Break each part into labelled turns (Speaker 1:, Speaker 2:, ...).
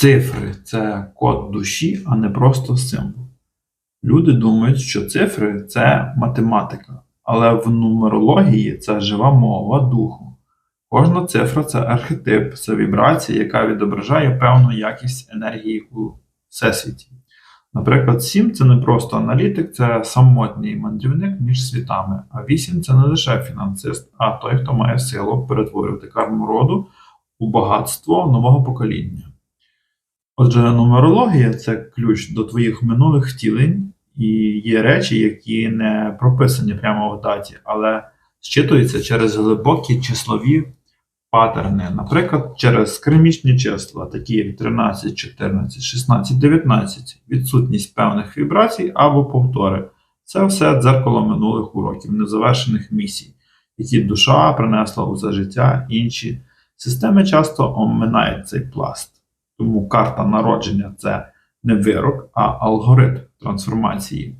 Speaker 1: Цифри це код душі, а не просто символ. Люди думають, що цифри це математика, але в нумерології це жива мова духу. Кожна цифра це архетип, це вібрація, яка відображає певну якість енергії у всесвіті. Наприклад, 7 це не просто аналітик, це самотній мандрівник між світами, а 8 це не лише фінансист, а той, хто має силу перетворювати карму роду у багатство нового покоління. Отже, нумерологія це ключ до твоїх минулих втілень, і є речі, які не прописані прямо в даті, але зчитуються через глибокі числові паттерни, наприклад, через кермічні числа, такі як 13, 14, 16, 19, відсутність певних вібрацій або повтори. Це все дзеркало минулих уроків, незавершених місій, які душа принесла у це життя інші. Системи часто оминають цей пласт. Тому карта народження це не вирок, а алгоритм трансформації.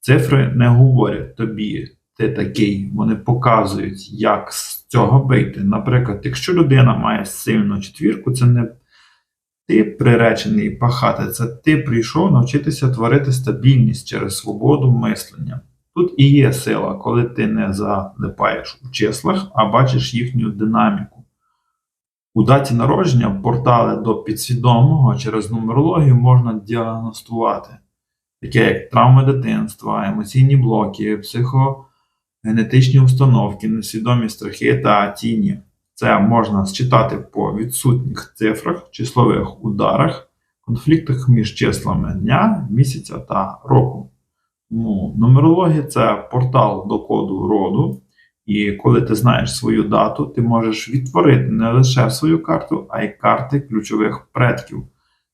Speaker 1: Цифри не говорять тобі, ти такий, вони показують, як з цього вийти. Наприклад, якщо людина має сильну четвірку, це не ти приречений пахати, це ти прийшов навчитися творити стабільність через свободу мислення. Тут і є сила, коли ти не залипаєш у числах, а бачиш їхню динаміку. У даті народження портали до підсвідомого через нумерологію можна діагностувати, таке як травми дитинства, емоційні блоки, психогенетичні установки, несвідомі страхи та тіні. Це можна считати по відсутніх цифрах, числових ударах, конфліктах між числами дня, місяця та року. Тому нумерологія це портал до коду роду. І коли ти знаєш свою дату, ти можеш відтворити не лише свою карту, а й карти ключових предків.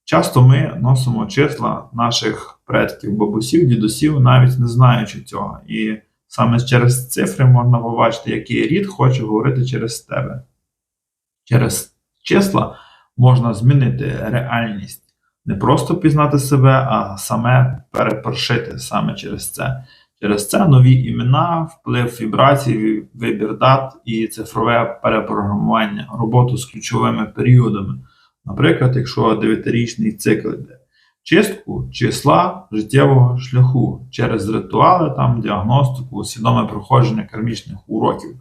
Speaker 1: Часто ми носимо числа наших предків, бабусів, дідусів, навіть не знаючи цього. І саме через цифри можна побачити, який рід хоче говорити через тебе. Через числа можна змінити реальність, не просто пізнати себе, а саме перепершити саме через це. Через це нові імена, вплив вібрацій, вибір дат і цифрове перепрограмування, роботу з ключовими періодами. Наприклад, якщо 9-річний цикл йде, чистку числа життєвого шляху через ритуали, там, діагностику, свідоме проходження кармічних уроків.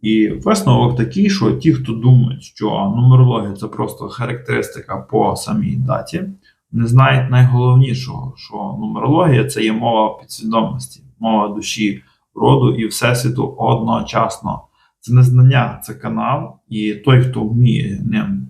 Speaker 1: І висновок такий, що ті, хто думають, що нумерологія це просто характеристика по самій даті, не знають найголовнішого, що нумерологія це є мова підсвідомості, мова душі, роду і всесвіту одночасно. Це не знання, це канал, і той, хто вміє ним